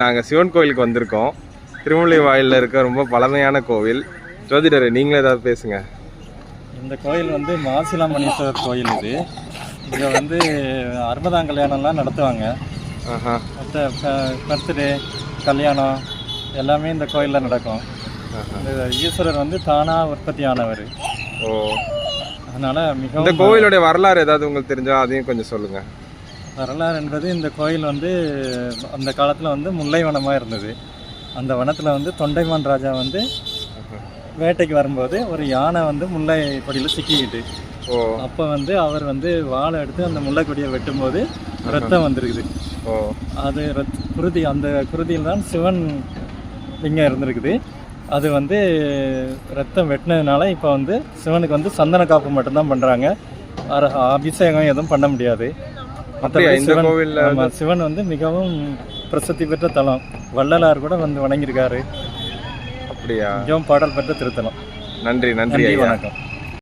நாங்கள் சிவன் கோயிலுக்கு வந்திருக்கோம். திருமலை வாயிலில் இருக்க ரொம்ப பழமையான கோவில். ஜோதிடர் நீங்களே ஏதாவது பேசுங்க. இந்த கோயில் வந்து மாசிலாமணீஸ்வரர் கோயில் இது. இங்கே வந்து அறுபதாம் கல்யாணம்லாம் நடத்துவாங்க. ஆஹா. மற்ற பர்த்டே கல்யாணம் எல்லாமே இந்த கோயிலில் நடக்கும். இந்த ஈஸ்வரர் வந்து தானாக உற்பத்தி ஆனவர். ஓ. அதனால் இந்த மிகவும் கோவிலுடைய வரலாறு ஏதாவது உங்களுக்கு தெரிஞ்சா அதையும் கொஞ்சம் சொல்லுங்க. வரலாறு என்பது இந்த கோயில் வந்து அந்த காலத்தில் வந்து முல்லை வனமாக இருந்தது. அந்த வனத்தில் வந்து தொண்டைமான் ராஜா வந்து வேட்டைக்கு வரும்போது ஒரு யானை வந்து முல்லை கொடியில் சிக்கிக்கிட்டு. ஓ. அப்போ வந்து அவர் வந்து வாழை எடுத்து அந்த முல்லைக்கொடியை வெட்டும்போது ரத்தம் வந்திருக்குது. ஓ. அது ரத் குருதி அந்த குருதியில் தான் சிவன் லிங்கம் இருந்திருக்குது. அது வந்து ரத்தம் வெட்டினதுனால இப்போ வந்து சிவனுக்கு வந்து சந்தன காப்பு மட்டும்தான் பண்ணுறாங்க அபிஷேகம் எதுவும் பண்ண முடியாது. மற்றபடி சிவன் கோவில்ல ஆமா, சிவன் வந்து மிகவும் பிரசித்தி பெற்ற தலம். வள்ளலார் கூட வந்து வணங்கியிருக்காரு. அப்படியா? மிகவும் பாடல் பெற்ற திருத்தலம். நன்றி நன்றி வணக்கம்.